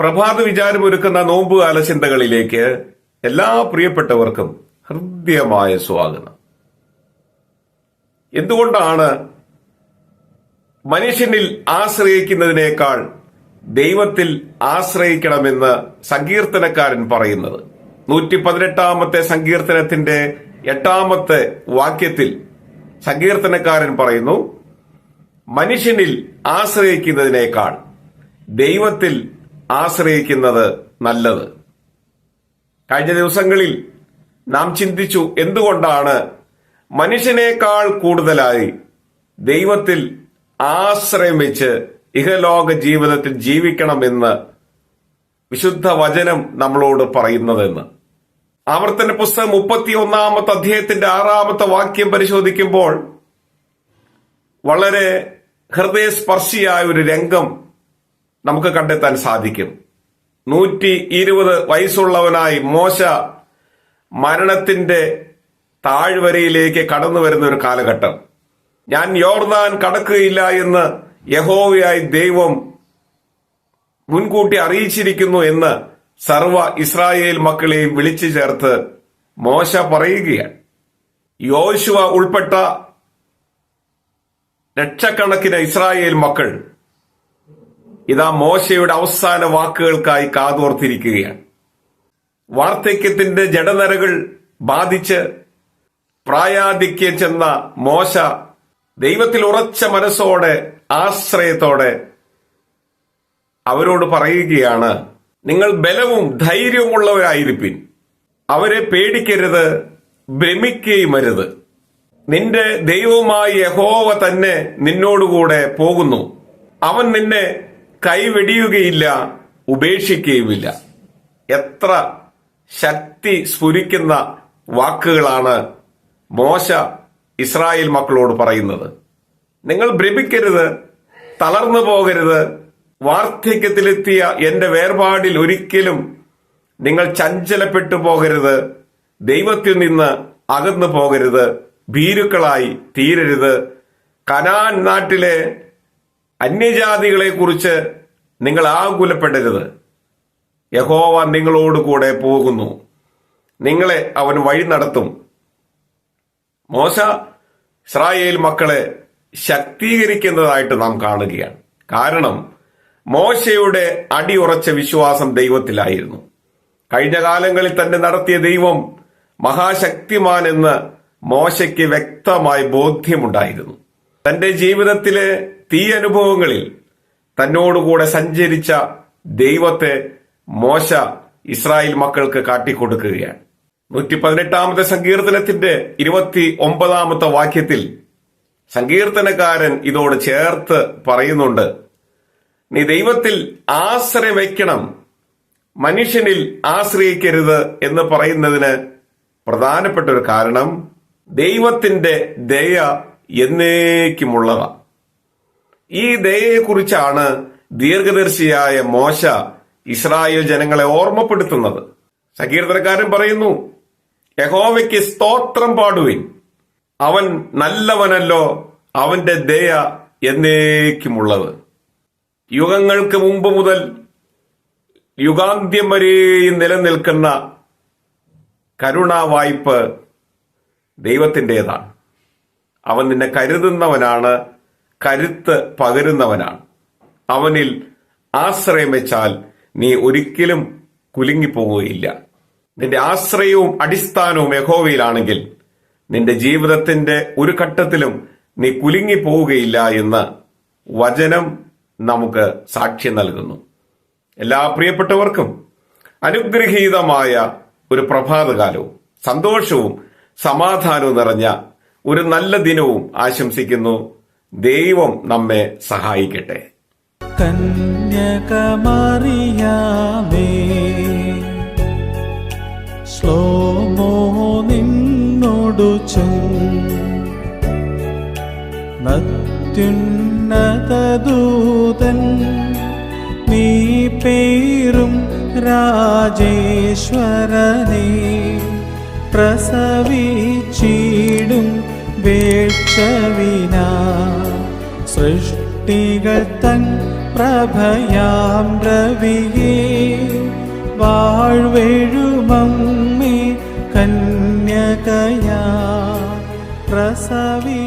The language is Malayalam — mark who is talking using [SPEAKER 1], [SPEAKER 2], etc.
[SPEAKER 1] പ്രഭാത വിചാരമൊരുക്കുന്ന നോമ്പുകാല ചിന്തകളിലേക്ക് എല്ലാ പ്രിയപ്പെട്ടവർക്കും ഹൃദ്യമായ സ്വാഗതം. എന്തുകൊണ്ടാണ് മനുഷ്യനിൽ ആശ്രയിക്കുന്നതിനേക്കാൾ ദൈവത്തിൽ ആശ്രയിക്കണമെന്ന് സങ്കീർത്തനക്കാരൻ പറയുന്നത്? നൂറ്റി പതിനെട്ടാമത്തെ സങ്കീർത്തനത്തിന്റെ എട്ടാമത്തെ വാക്യത്തിൽ സങ്കീർത്തനക്കാരൻ പറയുന്നു മനുഷ്യനിൽ ആശ്രയിക്കുന്നതിനേക്കാൾ ദൈവത്തിൽ ആശ്രയിക്കുന്നത് നല്ലത്. കഴിഞ്ഞ ദിവസങ്ങളിൽ നാം ചിന്തിച്ചു എന്തുകൊണ്ടാണ് മനുഷ്യനേക്കാൾ കൂടുതലായി ദൈവത്തിൽ ആശ്രയം വെച്ച് ഇഹലോക ജീവിതത്തിൽ ജീവിക്കണമെന്ന് വിശുദ്ധ വചനം നമ്മളോട് പറയുന്നതെന്ന്. ആവർത്തന പുസ്തകം മുപ്പത്തി ഒന്നാമത്തെ അധ്യായത്തിന്റെ ആറാമത്തെ വാക്യം പരിശോധിക്കുമ്പോൾ വളരെ ഹൃദയസ്പർശിയായ ഒരു രംഗം നമുക്ക് കണ്ടെത്താൻ സാധിക്കും. നൂറ്റി ഇരുപത് വയസ്സുള്ളവനായി മോശ മരണത്തിന്റെ താഴ്വരയിലേക്ക് കടന്നു വരുന്ന ഒരു കാലഘട്ടം. ഞാൻ യോർദാൻ കടക്കുകയില്ല എന്ന് യഹോവയായി ദൈവം മുൻകൂട്ടി അറിയിച്ചിരിക്കുന്നു എന്ന് സർവ ഇസ്രായേൽ മക്കളെയും വിളിച്ചു ചേർത്ത് മോശ പറയുകയാണ്. യോശുവ ഉൾപ്പെട്ട ലക്ഷക്കണക്കിന് ഇസ്രായേൽ മക്കൾ ഇതാ മോശയുടെ അവസാന വാക്കുകൾക്കായി കാതോർത്തിരിക്കുകയാണ്. വാർദ്ധക്യത്തിന്റെ ജഡനരകൾ ബാധിച്ച് പ്രായാധിക്യം ചെന്ന മോശ ദൈവത്തിൽ ഉറച്ച മനസ്സോടെ ആശ്രയത്തോടെ അവരോട് പറയുകയാണ് നിങ്ങൾ ബലവും ധൈര്യവുമുള്ളവരായിരിപ്പിൻ. അവരെ പേടിക്കരുത് ഭ്രമിക്കുകയും അരുത്. നിന്റെ ദൈവവുമായി യഹോവ തന്നെ നിന്നോടുകൂടെ പോകുന്നു. അവൻ നിന്നെ കൈവെടിയുകയില്ല ഉപേക്ഷിക്കുകയുമില്ല. എത്ര ശക്തി സ്ഫുരിക്കുന്ന വാക്കുകളാണ് മോശ ഇസ്രായേൽ മക്കളോട് പറയുന്നത്. നിങ്ങൾ ഭ്രമിക്കരുത് തളർന്നു പോകരുത്. വാർദ്ധക്യത്തിലെത്തിയ എന്റെ വേർപാടിൽ ഒരിക്കലും നിങ്ങൾ ചഞ്ചലപ്പെട്ടു പോകരുത്. ദൈവത്തിൽ നിന്ന് അകന്നു പോകരുത്. ഭീരുക്കളായി തീരരുത്. കനാൻ നാട്ടിലെ അന്യജാതികളെ കുറിച്ച് നിങ്ങൾ ആകുലപ്പെടരുത്. യഹോവ നിങ്ങളോട് കൂടെ പോകുന്നു. നിങ്ങളെ അവൻ വഴി നടത്തും. മോശ ഇസ്രായേൽ മക്കളെ ശക്തീകരിക്കുന്നതായിട്ട് നാം കാണുകയാണ്. കാരണം മോശയുടെ അടിയുറച്ച വിശ്വാസം ദൈവത്തിലായിരുന്നു. കഴിഞ്ഞ കാലങ്ങളിൽ തന്നെ നടത്തിയ ദൈവം മഹാശക്തിമാൻ എന്ന് മോശയ്ക്ക് വ്യക്തമായി ബോധ്യമുണ്ടായിരുന്നു. തന്റെ ജീവിതത്തിലെ തീ അനുഭവങ്ങളിൽ തന്നോടുകൂടെ സഞ്ചരിച്ച ദൈവത്തെ മോശ ഇസ്രായേൽ മക്കൾക്ക് കാട്ടിക്കൊടുക്കുകയാണ്. നൂറ്റി പതിനെട്ടാമത്തെ സങ്കീർത്തനത്തിന്റെ ഇരുപത്തി ഒമ്പതാമത്തെ വാക്യത്തിൽ സങ്കീർത്തനക്കാരൻ ഇതോട് ചേർത്ത് പറയുന്നുണ്ട് നീ ദൈവത്തിൽ ആശ്രയം വയ്ക്കണം മനുഷ്യനിൽ ആശ്രയിക്കരുത് എന്ന് പറയുന്നതിന് പ്രധാനപ്പെട്ട ഒരു കാരണം ദൈവത്തിന്റെ ദയ എന്നേക്കുമുള്ളതാ ഈ ദയയെക്കുറിച്ചാണ് ദീർഘദർശിയായ മോശ ഇസ്രായേൽ ജനങ്ങളെ ഓർമ്മപ്പെടുത്തുന്നത്. സങ്കീർത്തനക്കാരൻ പറയുന്നു യഹോവയ്ക്ക് സ്തോത്രം പാടുവിൻ. അവൻ നല്ലവനല്ലോ അവന്റെ ദയ എന്നേക്കുമുള്ളത്. യുഗങ്ങൾക്ക് മുമ്പ് മുതൽ യുഗാന്ത്യം വരെയും നിലനിൽക്കുന്ന കരുണാവായ്പ് ദൈവത്തിന്റെതാണ് അവൻ നിന്നെ കരുതുന്നവനാണ് കരുത്ത് പകരുന്നവനാണ്. അവനിൽ ആശ്രയം വെച്ചാൽ നീ ഒരിക്കലും കുലുങ്ങിപ്പോവുകയില്ല. നിന്റെ ആശ്രയവും അടിസ്ഥാനവും യഹോവയിലാണെങ്കിൽ നിന്റെ ജീവിതത്തിന്റെ ഒരു ഘട്ടത്തിലും നീ കുലുങ്ങിപ്പോവുകയില്ല എന്ന് വചനം നമുക്ക് സാക്ഷ്യം നൽകുന്നു. എല്ലാ പ്രിയപ്പെട്ടവർക്കും അനുഗ്രഹീതമായ ഒരു പ്രഭാതകാലവും സന്തോഷവും സമാധാനവും നിറഞ്ഞ ഒരു നല്ല ദിനവും ആശംസിക്കുന്നു. ദൈവം നമ്മെ സഹായിക്കട്ടെ.
[SPEAKER 2] കന്യകമറിയാമേ ശ്ലോമോ നീ പേരും രാജേശ്വരനെ പ്രസവിച്ചിടും വേക്ഷവിന സൃഷ്ടികൾ തൻ പ്രഭയാം രവിയേ വാഴ്വെഴുമമ്മേ കന്യകയാ. പ്രസവി